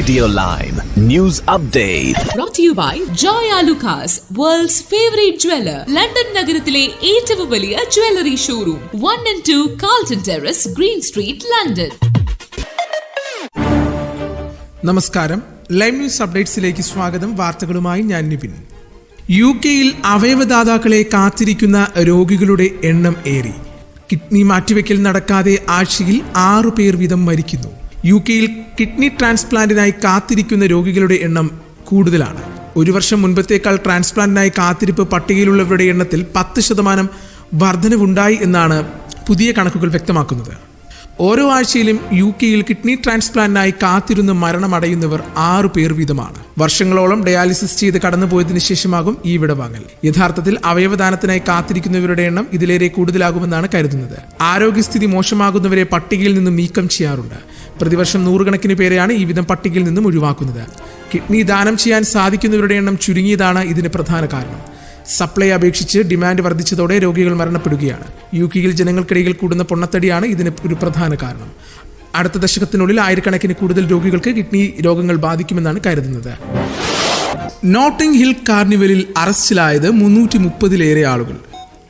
Radio live news update brought to you by Joy Alucas, world's favorite London നഗരത്തിലെ ഏറ്റവും വലിയ jewellery showroom one and two Carlton terrace green street London നമസ്കാരം. Live news അപ്ഡേറ്റ്സിലേക്ക് സ്വാഗതം. വാർത്തകളുമായി ഞാൻ Nipin. U കെയിൽ അവയവദാതാക്കളെ കാത്തിരിക്കുന്ന രോഗികളുടെ എണ്ണം ഏറി. കിഡ്നി മാറ്റിവെക്കൽ നടക്കാതെ ആഴ്ചയിൽ ആറു പേർ വീതം മരിക്കുന്നു. യു കെയിൽ കിഡ്നി ട്രാൻസ്പ്ലാന്റിനായി കാത്തിരിക്കുന്ന രോഗികളുടെ എണ്ണം കൂടുതലാണ്. ഒരു വർഷം മുൻപത്തേക്കാൾ ട്രാൻസ്പ്ലാന്റിനായി കാത്തിരിപ്പ് പട്ടികയിലുള്ളവരുടെ എണ്ണത്തിൽ പത്ത് ശതമാനം വർധനവുണ്ടായി എന്നാണ് പുതിയ കണക്കുകൾ വ്യക്തമാക്കുന്നത്. ഓരോ ആഴ്ചയിലും യു കെയിൽ കിഡ്നി ട്രാൻസ്പ്ലാന്റിനായി കാത്തിരുന്ന് മരണമടയുന്നവർ ആറു പേർ വീതമാണ്. വർഷങ്ങളോളം ഡയാലിസിസ് ചെയ്ത് കടന്നുപോയതിനു ശേഷമാകും ഈ വിടവാങ്ങൽ. യഥാർത്ഥത്തിൽ അവയവദാനത്തിനായി കാത്തിരിക്കുന്നവരുടെ എണ്ണം ഇതിലേറെ കൂടുതലാകുമെന്നാണ് കരുതുന്നത്. ആരോഗ്യസ്ഥിതി മോശമാകുന്നവരെ പട്ടികയിൽ നിന്നും നീക്കം ചെയ്യാറുണ്ട്. പ്രതിവർഷം നൂറുകണക്കിന് പേരെയാണ് ഈ വിധം പട്ടികയിൽ നിന്നും ഒഴിവാക്കുന്നത്. കിഡ്നി ദാനം ചെയ്യാൻ സാധിക്കുന്നവരുടെ എണ്ണം ചുരുങ്ങിയതാണ് ഇതിന് പ്രധാന കാരണം. സപ്ലൈ അപേക്ഷിച്ച് ഡിമാൻഡ് വർദ്ധിച്ചതോടെ രോഗികൾ മരണപ്പെടുകയാണ്. യു കെയിൽ ജനങ്ങൾക്കിടയിൽ കൂടുന്ന പൊണ്ണത്തടിയാണ് ഇതിന് ഒരു പ്രധാന കാരണം. അടുത്ത ദശകത്തിനുള്ളിൽ ആയിരക്കണക്കിന് കൂടുതൽ രോഗികൾക്ക് കിഡ്നി രോഗങ്ങൾ ബാധിക്കുമെന്നാണ് കരുതുന്നത്. നോട്ടിംഗ് ഹിൽ കാർണിവലിൽ അറസ്റ്റിലായത് മുന്നൂറ്റി മുപ്പതിലേറെ ആളുകൾ.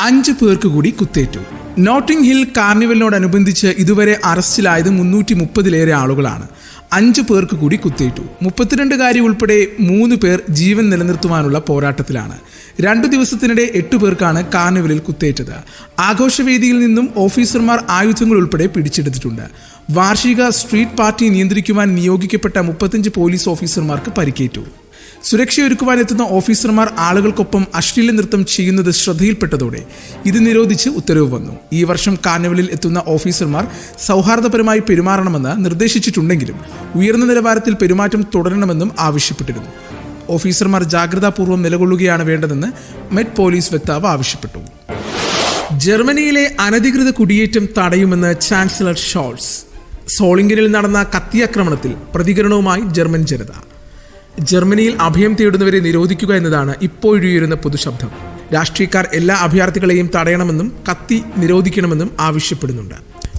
അഞ്ച് പേർക്ക് കൂടി കുത്തേറ്റു. നോട്ടിംഗ് ഹിൽ കാർണിവലിനോടനുബന്ധിച്ച് ഇതുവരെ അറസ്റ്റിലായത് മുന്നൂറ്റി മുപ്പതിലേറെ ആളുകളാണ്. അഞ്ച് പേർക്ക് കൂടി കുത്തിയിട്ടു മുപ്പത്തിരണ്ടുകാരി ഉൾപ്പെടെ മൂന്ന് പേർ ജീവൻ നിലനിർത്തുവാനുള്ള പോരാട്ടത്തിലാണ്. രണ്ടു ദിവസത്തിനിടെ എട്ട് പേർക്കാണ് കാർണിവലിൽ കുത്തേറ്റത്. ആഘോഷവേദിയിൽ നിന്നും ഓഫീസർമാർ ആയുധങ്ങൾ ഉൾപ്പെടെ പിടിച്ചെടുത്തിട്ടുണ്ട്. വാർഷിക സ്ട്രീറ്റ് പാർട്ടി നിയന്ത്രിക്കുവാൻ നിയോഗിക്കപ്പെട്ട മുപ്പത്തഞ്ച് പോലീസ് ഓഫീസർമാർക്ക് പരിക്കേറ്റു. സുരക്ഷയൊരുക്കുവാൻ എത്തുന്ന ഓഫീസർമാർ ആളുകൾക്കൊപ്പം അശ്ലീല നൃത്തം ചെയ്യുന്നത് ശ്രദ്ധയിൽപ്പെട്ടതോടെ ഇത് നിരോധിച്ച് ഉത്തരവ് വന്നു. ഈ വർഷം കാർണിവലിൽ എത്തുന്ന ഓഫീസർമാർ സൗഹാർദ്ദപരമായി പെരുമാറണമെന്ന് നിർദ്ദേശിച്ചിട്ടുണ്ടെങ്കിലും ഉയർന്ന നിലവാരത്തിൽ പെരുമാറ്റം തുടരണമെന്നും ആവശ്യപ്പെട്ടിരുന്നു. ഓഫീസർമാർ ജാഗ്രതാപൂർവം നിലകൊള്ളുകയാണ് വേണ്ടതെന്ന് മെറ്റ് പോലീസ് വക്താവ് ആവശ്യപ്പെട്ടു. ജർമ്മനിയിലെ അനധികൃത കുടിയേറ്റം തടയുമെന്ന് ചാൻസലർ ഷോൾസ്. സോളിംഗനിൽ നടന്ന കത്തിയാക്രമണത്തിൽ പ്രതികരണവുമായി ജർമ്മൻ ജനത. ജർമ്മനിയിൽ അഭയം തേടുന്നവരെ നിരോധിക്കുക എന്നതാണ് ഇപ്പോഴുയരുന്ന പൊതുശബ്ദം. രാഷ്ട്രീയക്കാർ എല്ലാ അഭയാർത്ഥികളെയും തടയണമെന്നും കത്തി നിരോധിക്കണമെന്നും ആവശ്യപ്പെടുന്നുണ്ട്.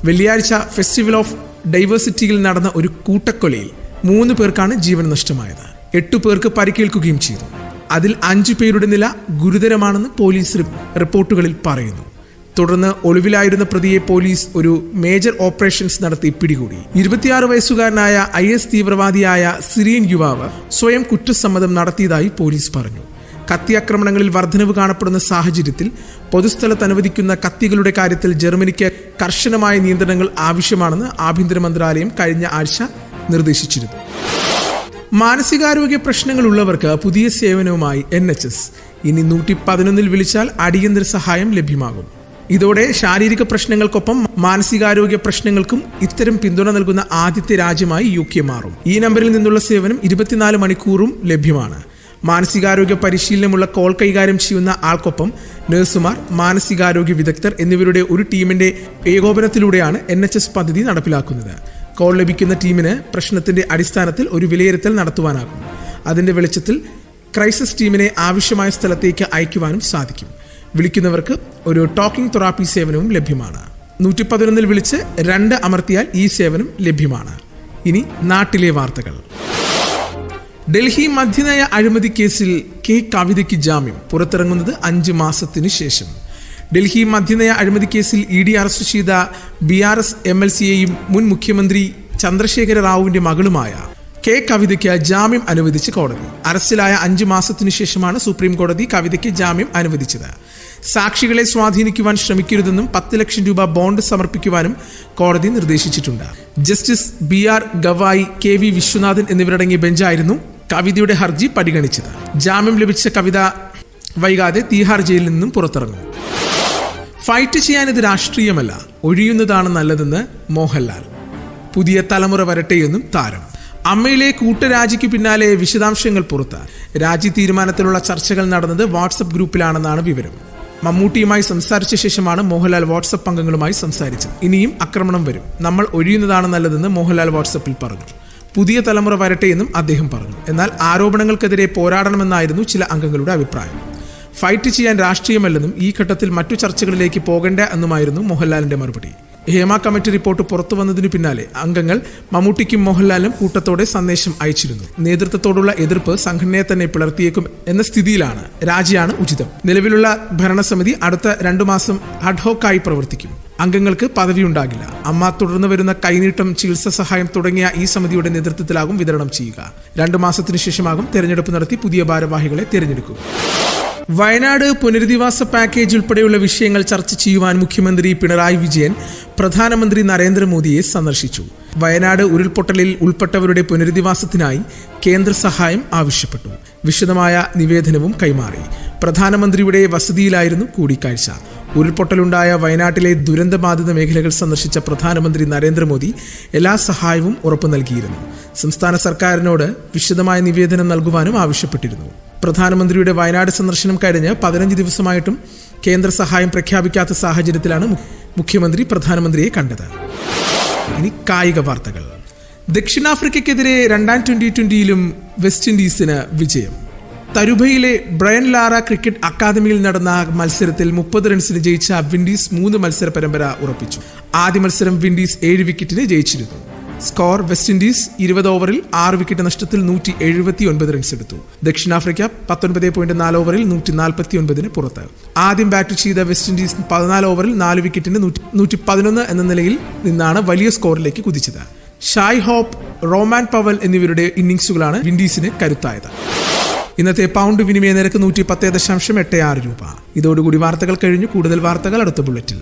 വെള്ളിയാഴ്ച ഫെസ്റ്റിവൽ ഓഫ് ഡൈവേഴ്സിറ്റിയിൽ നടന്ന ഒരു കൂട്ടക്കൊലയിൽ മൂന്ന് പേർക്കാണ് ജീവൻ നഷ്ടമായത്. എട്ടു പേർക്ക് പരിക്കേൽക്കുകയും ചെയ്തു. അതിൽ അഞ്ചു പേരുടെ നില ഗുരുതരമാണെന്ന് പോലീസ് റിപ്പോർട്ടുകളിൽ പറയുന്നു. തുടർന്ന് ഒളിവിലായിരുന്ന പ്രതിയെ പോലീസ് ഒരു മേജർ ഓപ്പറേഷൻസ് നടത്തി പിടികൂടി. ഇരുപത്തിയാറ് വയസ്സുകാരനായ ഐ എസ് തീവ്രവാദിയായ സിറിയൻ യുവാവ് സ്വയം കുറ്റസമ്മതം നടത്തിയതായി പോലീസ് പറഞ്ഞു. കത്തിയാക്രമണങ്ങളിൽ വർധനവ് കാണപ്പെടുന്ന സാഹചര്യത്തിൽ പൊതുസ്ഥലത്ത് അനുവദിക്കുന്ന കത്തികളുടെ കാര്യത്തിൽ ജർമ്മനിക്ക് കർശനമായ നിയന്ത്രണങ്ങൾ ആവശ്യമാണെന്ന് ആഭ്യന്തര മന്ത്രാലയം കഴിഞ്ഞ ആഴ്ച നിർദ്ദേശിച്ചിരുന്നു. മാനസികാരോഗ്യ പ്രശ്നങ്ങൾ ഉള്ളവർക്ക് പുതിയ സേവനവുമായി എൻ എച്ച് എസ്. ഇനി നൂറ്റി പതിനൊന്നിൽ വിളിച്ചാൽ അടിയന്തര സഹായം ലഭ്യമാകും. ഇതോടെ ശാരീരിക പ്രശ്നങ്ങൾക്കൊപ്പം മാനസികാരോഗ്യ പ്രശ്നങ്ങൾക്കും ഇത്തരം പിന്തുണ നൽകുന്ന ആദ്യത്തെ രാജ്യമായി യു കെ മാറും. ഈ നമ്പറിൽ നിന്നുള്ള സേവനം ഇരുപത്തിനാല് മണിക്കൂറും ലഭ്യമാണ്. മാനസികാരോഗ്യ പരിശീലനമുള്ള കോൾ കൈകാര്യം ചെയ്യുന്ന ആൾക്കൊപ്പം നഴ്സുമാർ മാനസികാരോഗ്യ വിദഗ്ധർ എന്നിവരുടെ ഒരു ടീമിന്റെ ഏകോപനത്തിലൂടെയാണ് എൻ എച്ച് എസ് പദ്ധതി നടപ്പിലാക്കുന്നത്. കോൾ ലഭിക്കുന്ന ടീമിന് പ്രശ്നത്തിന്റെ അടിസ്ഥാനത്തിൽ ഒരു വിലയിരുത്തൽ നടത്തുവാനാകും. അതിന്റെ വെളിച്ചത്തിൽ ക്രൈസിസ് ടീമിനെ ആവശ്യമായ സ്ഥലത്തേക്ക് അയക്കുവാനും സാധിക്കും. വിളിക്കുന്നവർക്ക് ഒരു ടോക്കിംഗ് തെറാപ്പി സേവനവും ലഭ്യമാണ്. നൂറ്റി പതിനൊന്നിൽ വിളിച്ച് രണ്ട് അമർത്തിയാൽ ഈ സേവനം ലഭ്യമാണ്. ഇനി നാട്ടിലെ വാർത്തകൾ. ഡൽഹി മദ്യനയ അഴിമതി കേസിൽ കെ കവിതയ്ക്ക് ജാമ്യം. പുറത്തിറങ്ങുന്നത് അഞ്ച് മാസത്തിനു ശേഷം. ഡൽഹി മദ്യനയ അഴിമതി കേസിൽ ഇ ഡി അറസ്റ്റ് ചെയ്ത B R S M L സിയെയും മുൻ മുഖ്യമന്ത്രി ചന്ദ്രശേഖര റാവുവിന്റെ മകളുമായ കെ കവിതയ്ക്ക് ജാമ്യം അനുവദിച്ച് കോടതി. അറസ്റ്റിലായ അഞ്ച് മാസത്തിനു ശേഷമാണ് സുപ്രീം കോടതി കവിതയ്ക്ക് ജാമ്യം അനുവദിച്ചത്. സാക്ഷികളെ സ്വാധീനിക്കുവാൻ ശ്രമിക്കരുതെന്നും പത്ത് ലക്ഷം രൂപ ബോണ്ട് സമർപ്പിക്കുവാനും കോടതി നിർദ്ദേശിച്ചിട്ടുണ്ട്. Justice B R Gavai K V Viswanathan എന്നിവരടങ്ങിയ ബെഞ്ചായിരുന്നു കവിതയുടെ ഹർജി പരിഗണിച്ചത്. ജാമ്യം ലഭിച്ച കവിത വൈകാതെ തീഹാർ ജയിലിൽ നിന്നും പുറത്തിറങ്ങും. ഫൈറ്റ് ചെയ്യാൻ ഇത് രാഷ്ട്രീയമല്ല ഒഴിയുന്നതാണ് നല്ലതെന്ന് മോഹൻലാൽ. പുതിയ തലമുറ വരട്ടെയെന്നും താരം. അമ്മയിലെ കൂട്ടരാജിക്ക് പിന്നാലെ വിശദാംശങ്ങൾ പുറത്ത്. രാജി തീരുമാനത്തിലുള്ള ചർച്ചകൾ നടന്നത് വാട്സപ്പ് ഗ്രൂപ്പിലാണെന്നാണ് വിവരം. മമ്മൂട്ടിയുമായി സംസാരിച്ച ശേഷമാണ് മോഹൻലാൽ വാട്സപ്പ് അംഗങ്ങളുമായി സംസാരിച്ചത്. ഇനിയും ആക്രമണം വരും. നമ്മൾ ഒഴിയുന്നതാണ് നല്ലതെന്ന് മോഹൻലാൽ വാട്സപ്പിൽ പറഞ്ഞു. പുതിയ തലമുറ വരട്ടെ എന്നും അദ്ദേഹം പറഞ്ഞു. എന്നാൽ ആരോപണങ്ങൾക്കെതിരെ പോരാടണമെന്നായിരുന്നു ചില അംഗങ്ങളുടെ അഭിപ്രായം. ഫൈറ്റ് ചെയ്യാൻ രാഷ്ട്രീയമല്ലെന്നും ഈ ഘട്ടത്തിൽ മറ്റു ചർച്ചകളിലേക്ക് പോകേണ്ട എന്നുമായിരുന്നു മോഹൻലാലിന്റെ മറുപടി. ഹേമ കമ്മിറ്റി റിപ്പോർട്ട് പുറത്തു വന്നതിനു പിന്നാലെ അംഗങ്ങൾ മമ്മൂട്ടിക്കും മോഹൻലാലും കൂട്ടത്തോടെ സന്ദേശം അയച്ചിരുന്നു. നേതൃത്വത്തോടുള്ള എതിർപ്പ് സംഘടനയെ തന്നെ പിളർത്തിയേക്കും എന്ന സ്ഥിതിയിലാണ് രാജിയാണ് ഉചിതം. നിലവിലുള്ള ഭരണസമിതി അടുത്ത രണ്ടു മാസം അഡ്ഹോക്കായി പ്രവർത്തിക്കും. അംഗങ്ങൾക്ക് പദവി പദവിയുണ്ടാകില്ല. അമ്മ തുടർന്ന് വരുന്ന കൈനീട്ടം ചികിത്സാ സഹായം തുടങ്ങിയ ഈ സമിതിയുടെ നേതൃത്വത്തിലാകും വിതരണം ചെയ്യുക. രണ്ടു മാസത്തിനു ശേഷമാകും തെരഞ്ഞെടുപ്പ് നടത്തി പുതിയ ഭാരവാഹികളെ തിരഞ്ഞെടുക്കുക. വയനാട് പുനരധിവാസ പാക്കേജ് ഉൾപ്പെടെയുള്ള വിഷയങ്ങൾ ചർച്ച ചെയ്യുവാൻ മുഖ്യമന്ത്രി പിണറായി വിജയൻ പ്രധാനമന്ത്രി നരേന്ദ്രമോദിയെ സന്ദർശിച്ചു. വയനാട് ഉരുൾപൊട്ടലിൽ ഉൾപ്പെട്ടവരുടെ പുനരധിവാസത്തിനായി കേന്ദ്ര സഹായം ആവശ്യപ്പെട്ടു. വിശദമായ നിവേദനവും കൈമാറി. പ്രധാനമന്ത്രിയുടെ വസതിയിലായിരുന്നു കൂടിക്കാഴ്ച. ഉരുൾപൊട്ടലുണ്ടായ വയനാട്ടിലെ ദുരന്തബാധിത മേഖലകൾ സന്ദർശിച്ച പ്രധാനമന്ത്രി നരേന്ദ്രമോദി എല്ലാ സഹായവും ഉറപ്പു നൽകിയിരുന്നു. സംസ്ഥാന സർക്കാരിനോട് വിശദമായ നിവേദനം നൽകുവാനും ആവശ്യപ്പെട്ടിരുന്നു. പ്രധാനമന്ത്രിയുടെ വയനാട് സന്ദർശനം കഴിഞ്ഞ് പതിനഞ്ച് ദിവസമായിട്ടും കേന്ദ്ര സഹായം പ്രഖ്യാപിക്കാത്ത സാഹചര്യത്തിലാണ് മുഖ്യമന്ത്രി പ്രധാനമന്ത്രിയെ കണ്ടത്. ഇനി കായിക വാർത്തകൾ. ദക്ഷിണാഫ്രിക്കയ്ക്കെതിരെ രണ്ടാം ട്വന്റി ട്വന്റിയിലും വെസ്റ്റ് ഇൻഡീസിന് വിജയം. തരുബയിലെ ബ്രയൻ ലാറ ക്രിക്കറ്റ് അക്കാദമിയിൽ നടന്ന മത്സരത്തിൽ മുപ്പത് റൺസിന് ജയിച്ച വിൻഡീസ് മൂന്ന് മത്സര പരമ്പര ഉറപ്പിച്ചു. ആദ്യ മത്സരം വിൻഡീസ് ഏഴ് വിക്കറ്റിന് ജയിച്ചിരുന്നു. സ്കോർ വെസ്റ്റ് ഇൻഡീസ് ഇരുപത് ഓവറിൽ ആറ് വിക്കറ്റ് നഷ്ടത്തിൽ നൂറ്റി എഴുപത്തി ഒൻപത് റൺസ് എടുത്തു. ദക്ഷിണാഫ്രിക്ക പത്തൊൻപത് പോയിന്റ് നാല് ഓവറിൽ നൂറ്റി നാൽപ്പത്തി ഒൻപതിന് പുറത്ത്. ആദ്യം ബാറ്റ് ചെയ്ത വെസ്റ്റ് ഇൻഡീസ് പതിനാല് ഓവറിൽ നാല് വിക്കറ്റിന് നൂറ്റി പതിനൊന്ന് എന്ന നിലയിൽ നിന്നാണ് വലിയ സ്കോറിലേക്ക് കുതിച്ചത്. ഷായ് ഹോപ്പ് റോമാൻ പവൽ എന്നിവരുടെ ഇന്നിംഗ്സുകളാണ് വിൻഡീസിന് കരുത്തായത്. ഇന്നത്തെ പൗണ്ട് വിനിമയ നിരക്ക് നൂറ്റി പത്ത് ദശാംശം എട്ട് ആറ് രൂപ. ഇതോടുകൂടി വാർത്തകൾ കഴിഞ്ഞു. കൂടുതൽ വാർത്തകൾ അടുത്ത ബുള്ളറ്റിൽ